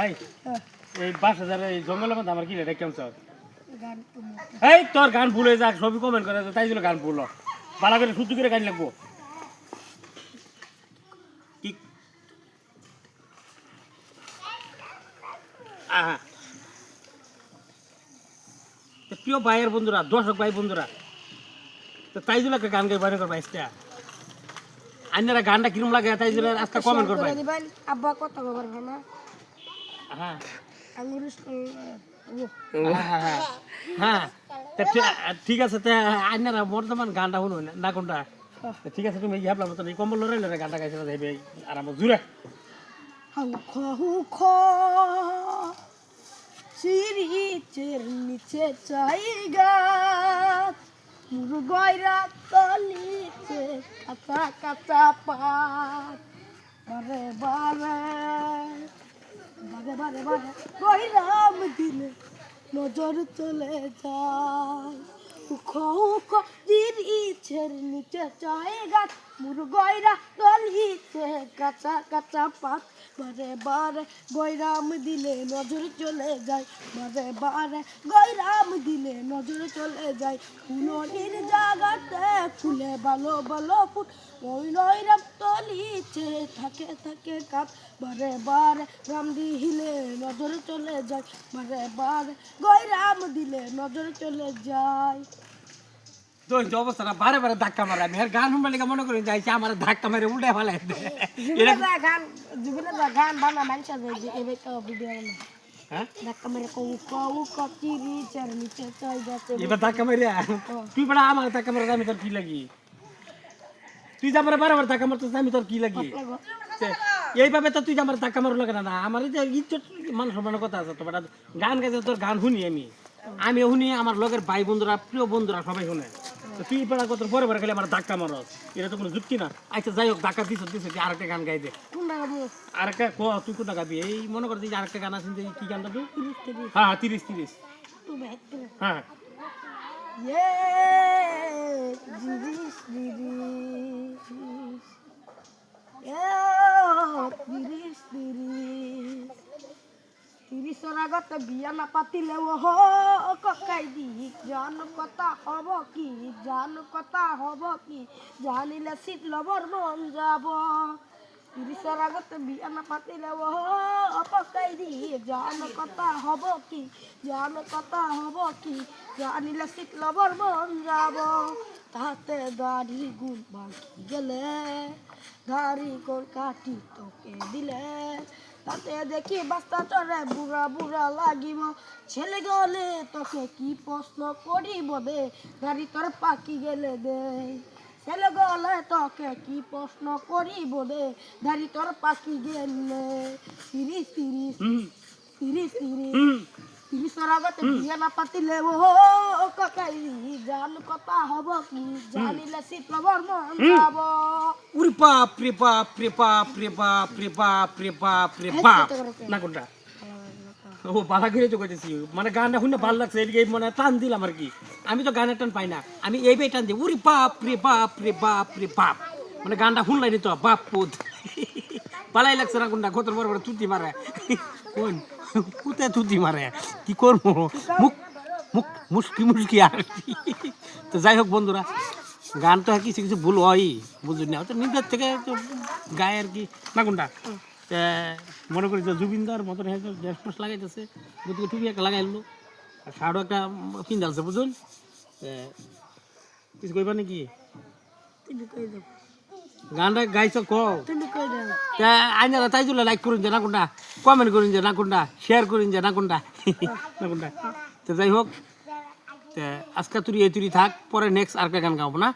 I এই পাঁচ হাজার এই জঙ্গলের মধ্যে আমার কি রে কেমন তুমি এই তোর গান ভুলে যাক সবই কমেন্ট করে তাই জন্য গান ভুল। বালা করে শুদ্ধ করে গান লাগবো। কি? প্রিয় ভাইয়ের বন্ধুরা দর্শক ভাই বন্ধুরা তো তাই জন্য গান গাই বাইরে করবা আজকে। আইনারা গানটা কিরম লাগে তাই জন্য আজকে কমেন্ট করবা। আব্বা কত খবর না। হ্যাঁ। হ্যাঁ, হ্যাঁ তা ঠি- ঠিক আছে তা আইনারা বর্তমান গানটা শুনুন না কোনটা? ঠিক আছে তুমি ইয়া ভাবলাম তো এই কম্বল লড়াই লড়াই গানটা গাইছে যাইবে আরাম জুড়ে। হুখ হুখ সিরিচের নিচে চাইগা মুরগয়রা তলিছে কাঁচা কাঁচা পাত বারে বারে বারে বারে নজর চলে যায়। উখ উখ জিরিছের নিচে চাইগা মুরগয়রা তলিছে কাঁচা কাঁচা পাত বারে বারে গৈরাম দিলে নজর চলে যায়। বারে বারে গৈরাম দিলে নজর চলে যায়। ফুলনির জাগাতে ফুলে ভালো ভালো ফুল ওই নৈরাম তলিছে থাকে থাকে কাত বারে বারে রাম দিলে নজর চলে যায় বারে বারে গৈরাম দিলে নজর চলে যায়। বারে বারে ধাক্কা মারে আমি। আর গান শুনবার মনে করি যাইছে আমার ধাক্কা মেরে উল্টে গান জুবিনা গান বানা মানুষ যে এবে ভিডিও হ্যাঁ? তুই কি লাগি? এইভাবে তো তুই যে আমার ধাক্কা মারো লাগে না আমার যে ইজ্জত কথা আছে গান গাইছে, তোর গান শুনি আমি। আমি শুনি, আমার লগের ভাই বন্ধুরা প্রিয় বন্ধুরা সবাই শুনে। তুই পেড়া কত পরে পরে খালি আমার ধাক্কা মারো। এটা তো কোনো যুক্তি না। আচ্ছা যাই হোক ধাক্কা দিছ দিছ আর একটা গান গাই দে। কোনটা গাবো আরেকটা ক তুই কোনটা গাবি এই মনে করছি যে আরেকটা গান আছে যে কি গানটা গাবি হ্যাঁ তিরিশ তিরিশ। তু হ্যাঁ। তিরিশের আগতে বিয়া না পাতিলে ও হো ককাই দি, জান কথা হব কি, জান কথা হব কি, জানিলে শীত লবর মন যাব। তিরিশের আগতে বিয়া না পাতিলে ও হো ককাই দি, জান কথা হব কি, জান কথা হব কি, জানিলে শীত লবর মন যাব। তাতে দাড়ি গুণ বাকি গেলে, দাড়ি কোর কাটি তোকে দিলে তাতে দেখি বাস্তা চড়ে বুড়া বুড়া লাগিব। ছেলে গলে তোকে কি প্রশ্ন করিব দে গাড়ি তোর পাকি গেলে দে ছেলে গলে তোকে কি প্রশ্ন করিব দে গাড়ি তোর পাকি গেলে। তিরিশ তিরিশ তিরিশ তিরিশ। বিয়ে না পাতিলে ও কাকাই জান কথা হব কি? জানিলে শীত লবর মন যাব। উরি বাপ রে বাপ রে বাপ রে বাপ রে বাপ রে বাপ রে বাপ। না কোনটা? ও বালা করে চোখেছি মানে গানটা শুনে ভালো লাগছে এদিকে মানে টান দিলাম আর কি। আমি তো গানের টান পাই না আমি এই টান দিই উরি বাপ রে বাপ রে বাপ রে বাপ। মানে গানটা শুনলাই তো বাপ পুত পালাই লাগছে না কোনটা? কত বড় বড় তুতি মারে। কোন? কুতে তুতি মারে। কি করব? মুখ মুখ মুশকি মুশকি আর। তো যাই হোক বন্ধুরা গান তো কিছু কিছু ভুল হয় বুঝলি না? তো নিজের থেকে তো গায়ে আর কি। না কোনটা? মনে করি যে জুবিনদার মতন হয়তো ড্রেস ফ্রেস লাগাইতেছে গতিকে টুপি একটা লাগাইলো আর শাড়ও একটা পিন্ধালছে বুঝুন কিছু কইবা নাকি? গানটা গাইছ ক তুমি কই দাও? তা আইনারা তাই লাইক করুন যে না কোনটা? কমেন্ট করুন যে না কোনটা? শেয়ার করুন যে না কোনটা? না কোনটা? তো যাই হোক তা আজকে তুই এই তুই থাক পরে নেক্সট আর গান গাবো না?